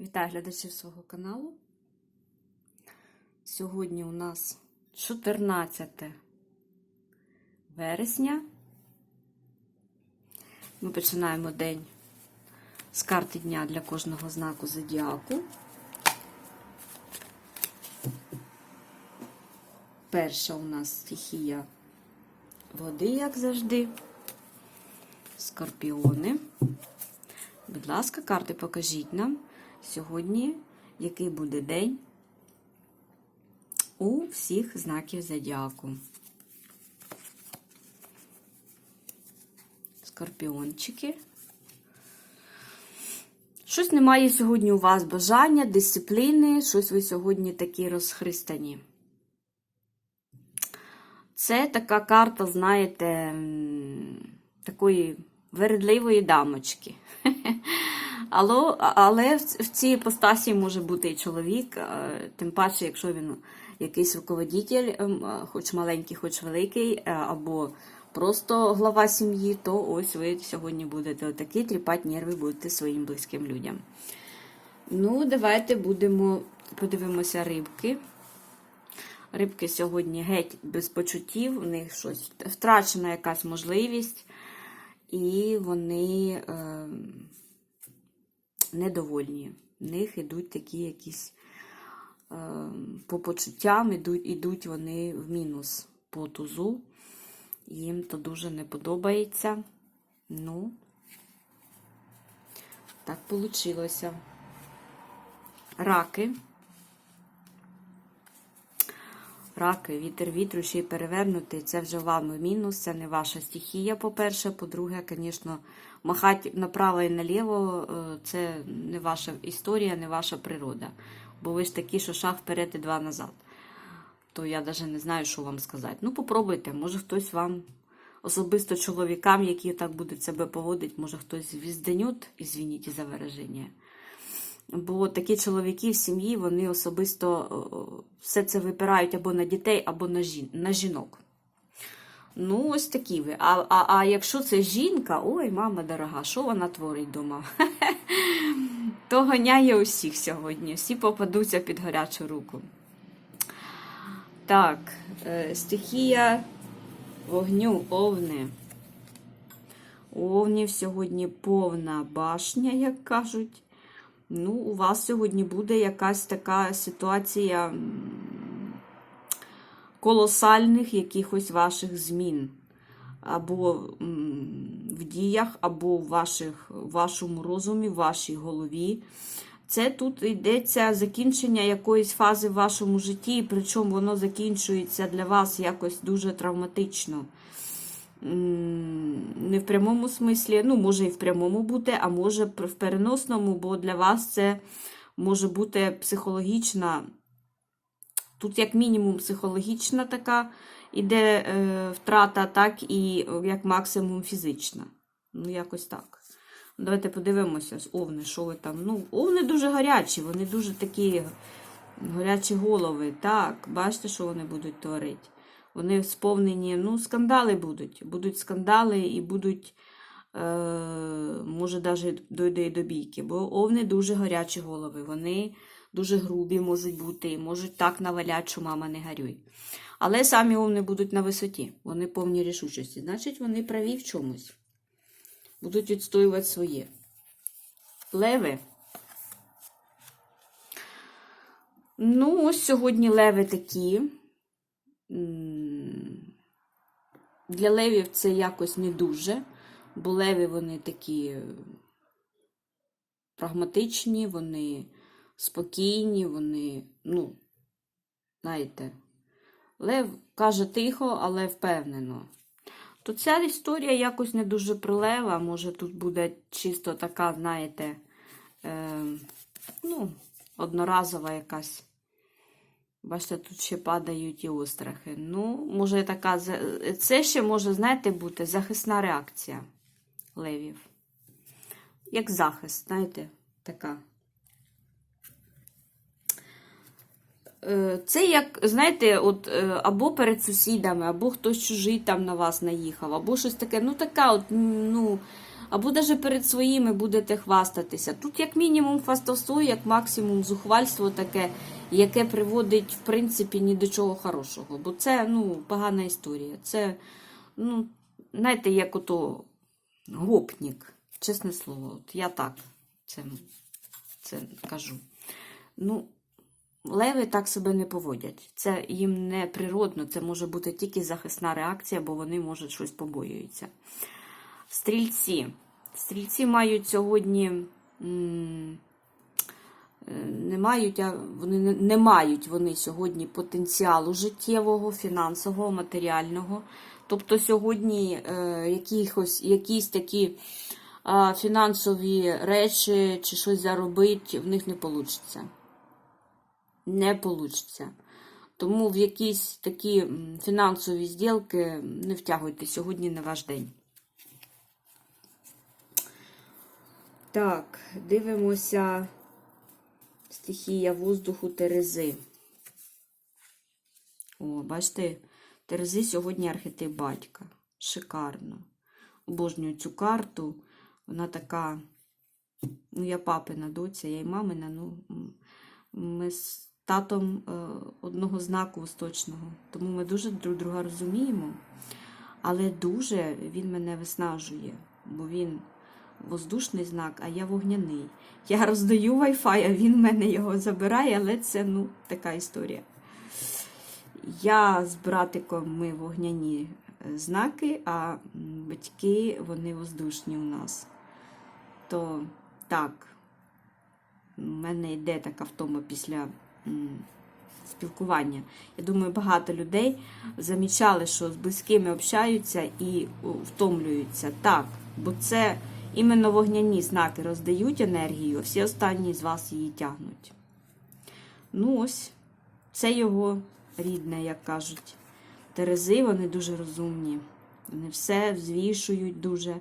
Вітаю глядачів свого каналу. Сьогодні у нас 14 вересня. Ми починаємо день з карти дня для кожного знаку зодіаку. Перша у нас стихія води, як завжди. Скорпіони. Будь ласка, карти покажіть нам сьогодні, який буде день у всіх знаків зодіаку. Скорпіончики. Щось немає сьогодні у вас бажання, дисципліни, щось ви сьогодні такі розхристані. Це така карта, знаєте, такої вередливої дамочки. Але, але в в цій іпостасі може бути і чоловік, е, тим паче, якщо він якийсь руководитель, ем, е, хоч маленький, хоч великий, е, або просто глава сім'ї, то ось ви сьогодні будете отакі тріпати нерви будете своїм близьким людям. Ну, давайте будемо подивимося рибки. Рибки сьогодні геть без почуттів, у них щось втрачена якась можливість, і вони е, недовольні. В них йдуть такі якісь е, по почуттям, ідуть, ідуть вони в мінус по тузу. Їм то дуже не подобається. Ну, так вийшло. Раки. Раки, вітер вітру ще й перевернутий, це вже вам мінус, це не ваша стихія, по-перше. По-друге, звісно, махати направо і наліво е, це не ваша історія, не ваша природа. Бо ви ж такі, що шаг вперед і два назад. То я навіть не знаю, що вам сказати. Ну, попробуйте, може хтось вам, особисто чоловікам, які так будуть себе поводити, може хтось візденють, ізвініть за вираження. Бо такі чоловіки в сім'ї, вони особисто все це випирають або на дітей, або на, жін, на жінок. Ну, ось такі ви. А, а, а якщо це жінка, ой, мама дорога, що вона творить вдома? То ганяє усіх сьогодні. Всі попадуться під гарячу руку. Так, е, стихія вогню, овни. Овнів сьогодні повна башня, як кажуть. Ну, у вас сьогодні буде якась така ситуація колосальних якихось ваших змін. Або в діях, або в ваших, вашому розумі, в вашій голові. Це тут йдеться закінчення якоїсь фази в вашому житті, причому воно закінчується для вас якось дуже травматично. Не в прямому смислі, ну, може і в прямому бути, а може в переносному, бо для вас це може бути психологічна, тут, як мінімум, психологічна така іде е, втрата, так і як максимум фізична. Ну, якось так. Давайте подивимося, з овни, що ви там. Ну, овни дуже гарячі, вони дуже такі гарячі голови. Так, бачите, що вони будуть творити. Вони сповнені, ну, скандали будуть. Будуть скандали і будуть, е, може, навіть дойде і до бійки. Бо овни дуже гарячі голови. Вони дуже грубі можуть бути, можуть так навалять, що мама не гарюй. Але самі овни будуть на висоті, вони повні рішучості. Значить, вони праві в чомусь. Будуть відстоювати своє. Леви. Ну, ось сьогодні леви такі. Для левів це якось не дуже, бо леви вони такі е, прагматичні, вони спокійні, вони, ну, знаєте, лев каже тихо, але впевнено. То ця історія якось не дуже про лева, може тут буде чисто така, знаєте, е, ну, одноразова якась. Бачите, тут ще падають і острахи. Ну, може, така. Це ще може, знаєте, бути захисна реакція левів. Як захист, знаєте, така. Е, Це як, знаєте, от е, або перед сусідами, або хтось чужий там на вас наїхав, або щось таке. Ну, така, от, ну, або навіть перед своїми будете хвастатися. Тут, як мінімум, хвастовство, як максимум зухвальство таке, яке приводить, в принципі, ні до чого хорошого. Бо це ну, погана історія. Це, ну, знаєте, як ото гопнік, чесне слово. От я так це, це кажу. Ну, Леви так себе не поводять. Це їм не природно, це може бути тільки захисна реакція, бо вони, може, щось побоюються. Стрільці. Стрільці мають сьогодні. Не мають, а вони не- мають вони сьогодні потенціалу життєвого, фінансового, матеріального. Тобто сьогодні е, якихось, якісь такі е, фінансові речі чи щось заробити в них не вийде не вийде. Тому в якісь такі фінансові зділки не втягуйте. Сьогодні не ваш день. Так, дивимося стихія воздуху Терези. О, бачите, Терези сьогодні архетип батька. Шикарно. Обожнюю цю карту. Вона така. Ну, я папина доця, я і мамина, ну. Ми з татом е, одного знаку восточного, тому ми дуже друг друга розуміємо. Але дуже він мене виснажує, бо він воздушний знак, а я вогняний. Я роздаю Wi-Fi, а він в мене його забирає, але це ну, така історія. Я з братиком ми вогняні е, знаки, а батьки вони воздушні у нас. То так, у мене йде така втома після спілкування. Я думаю, багато людей замічали, що з близькими общаються і втомлюються. Так, бо це іменно вогняні знаки роздають енергію, всі останні з вас її тягнуть. Ну ось, це його рідне, як кажуть. Терези, вони дуже розумні. Вони все взвішують дуже.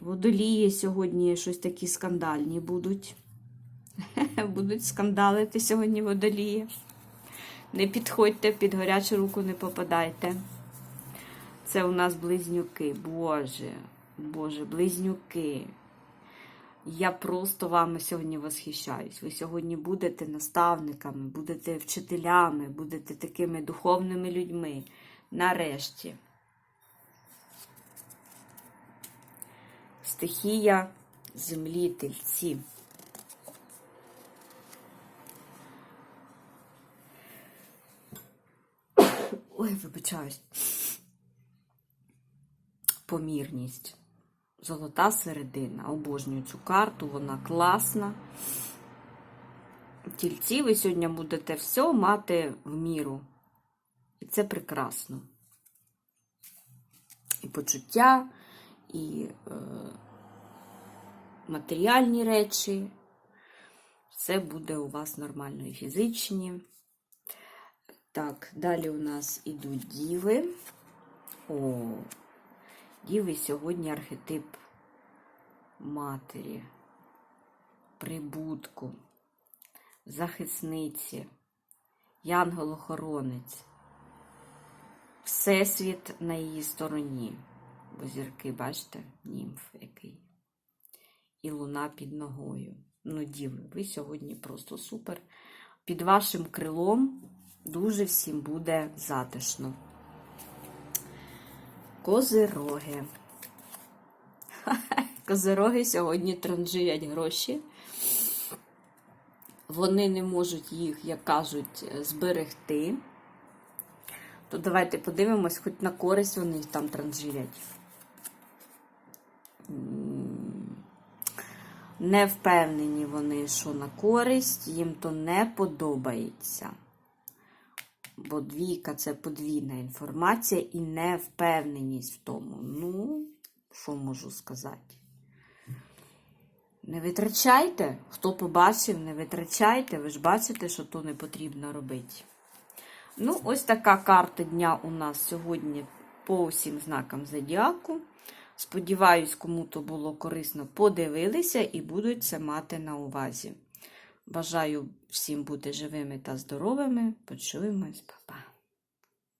Водолії сьогодні щось такі скандальні будуть. Будуть скандалити сьогодні водолії. Не підходьте, під гарячу руку не попадайте. Це у нас близнюки. Боже, Боже, близнюки. Я просто вами сьогодні восхищаюсь. Ви сьогодні будете наставниками, будете вчителями, будете такими духовними людьми. Нарешті. Стихія землі тельці. Ой, вибачаюсь. Помірність. Золота середина. Обожнюю цю карту, вона класна. Тільці ви сьогодні будете все мати в міру. І це прекрасно. І почуття, і е, матеріальні речі. Все буде у вас нормально і фізичні. Так, далі у нас ідуть діви. О, діви сьогодні архетип матері, прибутку, захисниці, янгол-охоронець. Всесвіт на її стороні. Бо зірки, бачите, німф який. І луна під ногою. Ну, діви, ви сьогодні просто супер. Під вашим крилом дуже всім буде затишно. Козироги. Козироги сьогодні транжирять гроші. Вони не можуть їх, як кажуть, зберегти. То давайте подивимось, хоч на користь вони їх там транжирять. Не впевнені вони, що на користь, їм то не подобається. Бо двійка це подвійна інформація і невпевненість в тому. Ну, що можу сказати? Не витрачайте, хто побачив, не витрачайте, ви ж бачите, що то не потрібно робити. Ну, ось така карта дня у нас сьогодні по усім знакам зодіаку. Сподіваюсь, кому-то було корисно подивилися і будуть це мати на увазі. Бажаю всім бути живими та здоровими. Почуємось, Па-па.